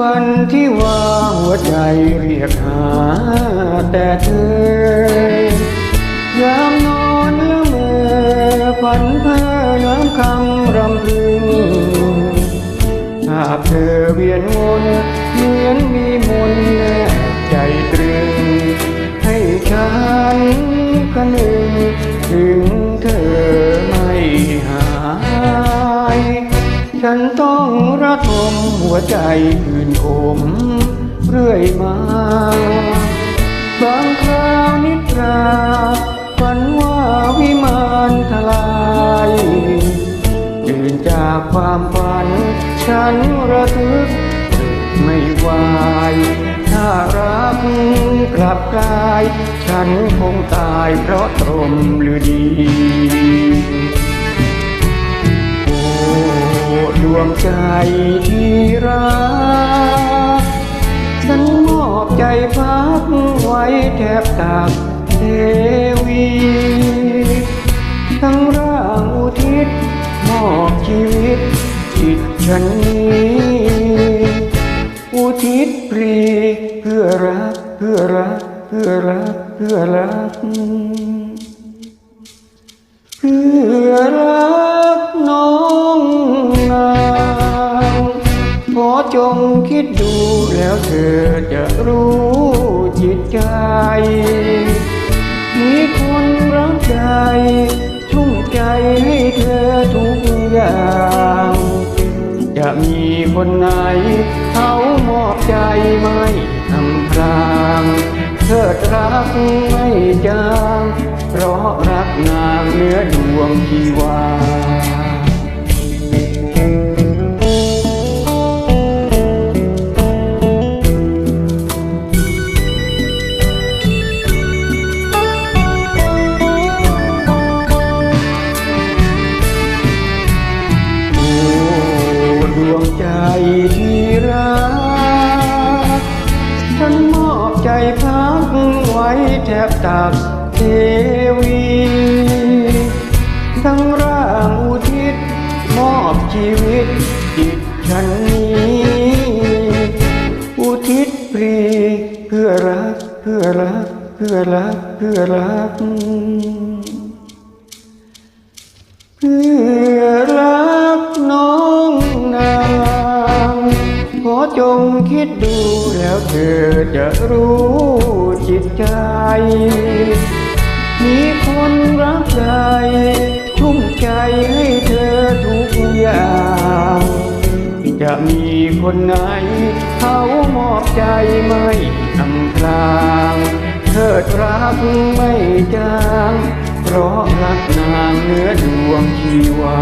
วันที่ว่าหัวใจเรียกหาแต่เธอยามนอนละเมอฝันเพ้อน้ำคำรำพึงภาพเธอเวียนวนเหมือนมีมนต์แนบใจตรึง ให้ฉันคะนึงถึง วใจอื่นขมเรื่อยมา บางคราวนิทราฝันว่าวิมานทลายตื่นจากความฝัน ฉันระทึกไม่ไหวถ้ารักกลับกาย ฉันคงตายเพราะตรมหรือดี วงใจที่รัก ฉันมอบใจพักไว้แทบตักเทวี ทั้งร่างอุทิศมอบชีวิตจิตฉันนี้ อุทิศปลีเพื่อรักเพื่อรักเพื่อรักเพื่อรักเพื่อ จงคิดดูแล้วเธอจะรู้จิตใจ มีคนรักใจชุ่มใจให้เธอทุกอย่าง จะมีคนไหน เขามอบใจไม่ทำพรางเธอรักไม่จาง เพราะรักนางเนื้อดวงชีวา วงใจที่รัก ฉันมอบใจพักไว้แทบตักเทวี ทั้งร่างอุทิศ มอบชีวิตจิตฉันนี้ อุทิศปรีเพื่อรัก เพื่อรัก เพื่อรัก เพื่อรัก เพื่อรักน้อง จงคิดดูแล้วเธอจะรู้จิตใจ มีคนรักใจชุ่มใจให้เธอทุกอย่างจะมีคนไหน เขามอบใจไม่อำพรางเธอรักไม่จาง เพราะรักนางเนื้อดวงชีวา